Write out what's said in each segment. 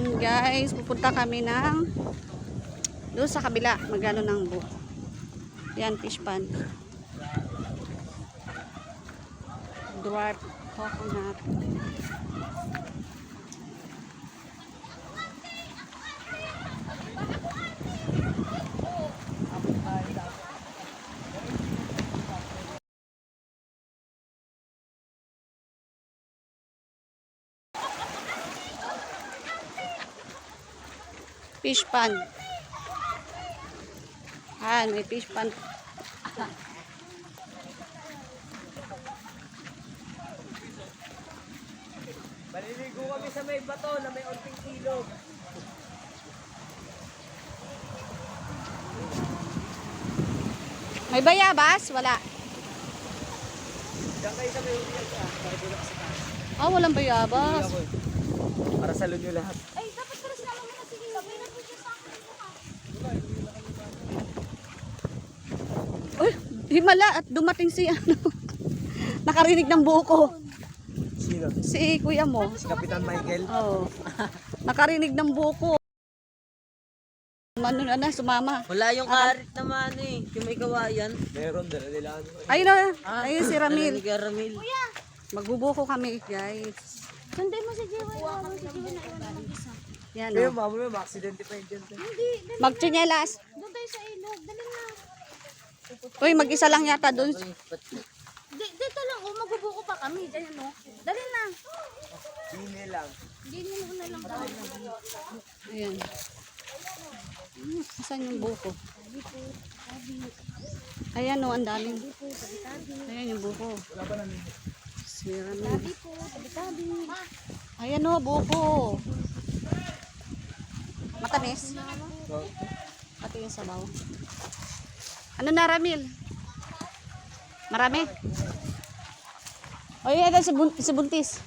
Ayan guys, pupunta kami ng doon sa kabila, magano ng bu. Yan, fish pan. Dwarf coconut. Fish pan. Ah, may fish pan. Maliligo kami sa may bato na may unting ilog. May bayabas? Wala. Diyan kayo sa may ako sa taas. Ah, walang bayabas. Para sa nyo lahat. Ay, dapat para sinama mo na sige. Sabi na po siya sa akin. Uy, himala at dumating si ano. Nakarinig ng buko. Sino? Si kuya mo. Si Kapitan Michael. Oo. Nakarinig ng buko. Ano na sumama. Wala yung karit naman eh. Yung may kawayan. Meron, dala nila ano. Ayun na, ayun si Ramil. ni Caramel. Magbubuko kami, guys. Sunday mo si Jiwa. Si Jiwa na iwan mo mag-isa. Yan Kaya o. mamaya ma-accidente pa yun dyan. Magtsinyelas. Doon tayo sa ilog. Dali na. Uy, mag-isa lang yata doon. Di, dito lang. Oh, magbubuko pa kami. Diyan no. Dali na. Bine lang. Hindi mo na lang tayo. Ayan. Asan yung buko? Ayan o, ang daming. Ayan yung buko. Si Ramil. Tabi po. Tabi-tabi. Ayan o, buko. Matamis? Pati yung sabaw. Ano na, Ramil? Marami? O yun, ito si, bun si Buntis.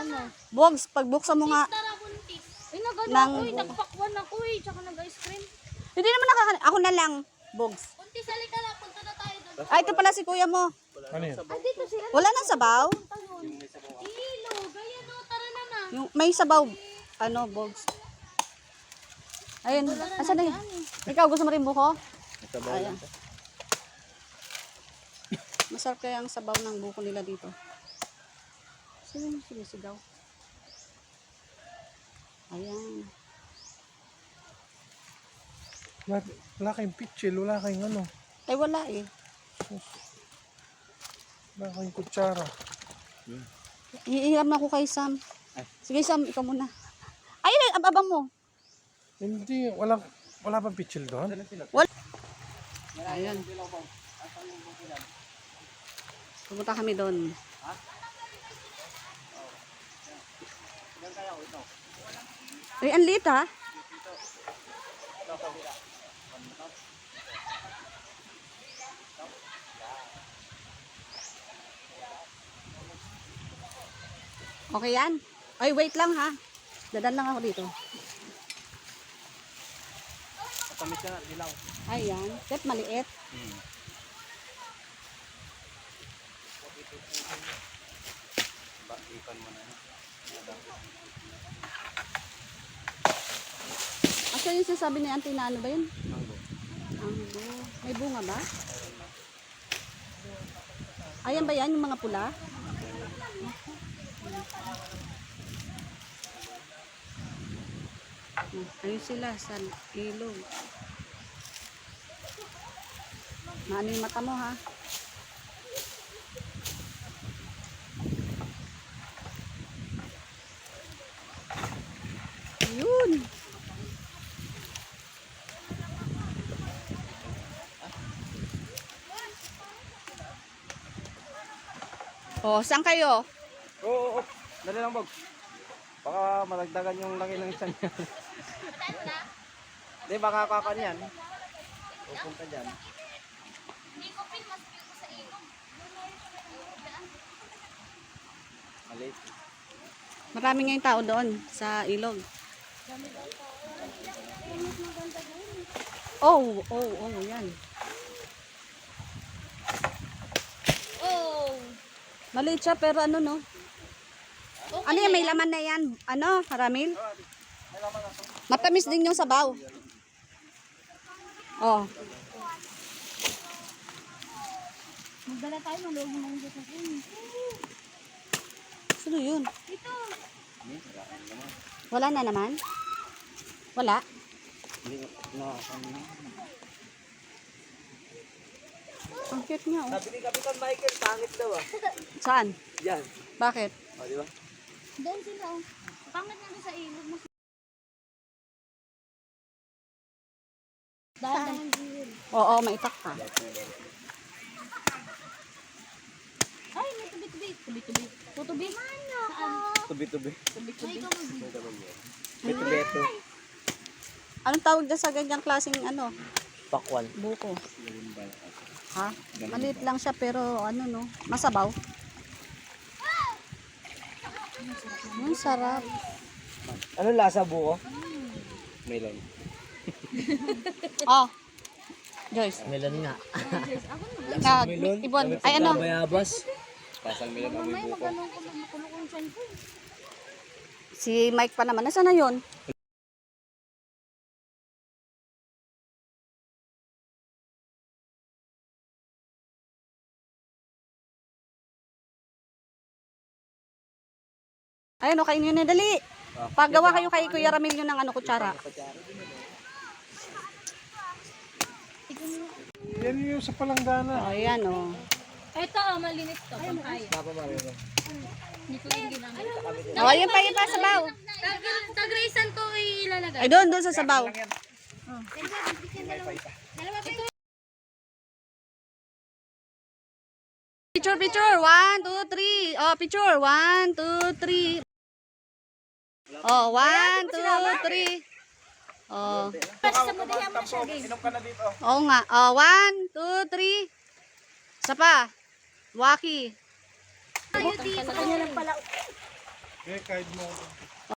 Ano? Buwags, pagbuksan mo nga. Tara, buntis. Ay, nagano Nang- ako eh. Nagpakwan ako eh. Tsaka nag-ice cream. Hindi naman nakaka... Ako na lang, Bugs. Buntis, halika na. Punta na tayo doon. Ay, ito pala si kuya mo. Ah, dito sila. Wala nang sabaw? Ilog. Ayan o. Tara na na. Yung, may sabaw. Ano, Bugs? Ayun, asan na yun? Ikaw, gusto mo rin buko? Ayan. Masarap kaya ang sabaw ng buko nila dito. Sino yung sinisigaw? Ayan. Wala, wala kayong pitchil, wala kayong ano, Ay, wala eh. wala kayong kutsara. Iiram na ako kay Sam. Sige, Sam, ikaw muna. Ang abang mo. Hindi, wala, wala bang pitchil doon? Ayan. Pumunta kami doon. Ay, ang liit ha? Okay yan? Ay, wait lang ha. Dadan lang ako dito. Katamis ka na, dilaw. Ayan. Step maliit. Asa yung sinasabi ni Auntie na ano ba yun? Mango. Mango. May bunga ba? Ayan ba yan yung mga pula? Ayun sila sa ilog. Maano yung mata mo ha? Yun. Oh, saan kayo? Oo, oo, oo. Dali lang, Bog. Baka malagdagan yung laki ng isang yan. Hindi, baka kakan yan. Pupunta dyan. Maliit. Marami ngayong tao doon sa ilog. Oh, oh, oh, yan. Maliit siya pero ano no? Ano yan, may laman na yan? Ano, Ramil? Matamis din yung sabaw. Oh. Magdala tayo ng loob ng dito. Sino yun? Ito. Wala na naman? Wala? Ang cute niya, oh. Sabi ni Kapitan Michael, pangit daw ah. Saan? Yan. Bakit? O, di ba? Doon sila oh. Pangit na doon sa ilog. Mas... Dahil Oo, maitak ka. Ay, may tubi-tubi. Tubi-tubi. Tutubi? Saan? Tubi-tubi. Tubi-tubi. Beto-beto. Anong tawag dyan sa ganyang klaseng ano? Pakwan. Buko. Ha? Maliit lang siya pero ano no, masabaw. Ang sarap. Ano lasa buko? Melon. Oh. Joyce. Melon nga. Ah, ibon. Ay ano? Bayabas. Pasang melon ang buko. Si Mike pa naman. Nasaan na yun? Ayun, o, kainin nyo na dali. Paggawa kayo kay Kuya Ramil yun ng ano, kutsara. Yan yung sa palanggana. O, ayan, o. Ito, oh, malinis to. Pampaya. Hindi ko yung ginamit. O, ayun pa, ayun pa, sabaw. Tag-raisan ko ilalagay. Ay, doon, doon sa sabaw. Picture, picture. One, two, three. Oh, picture. One, two, three. Oh, one, two, three. Oh. Sa mudahan mo siya, game. Oo nga. Oh, one, two, three. Isa pa. Waki. Sa kanya lang pala. Eh, kahit mo.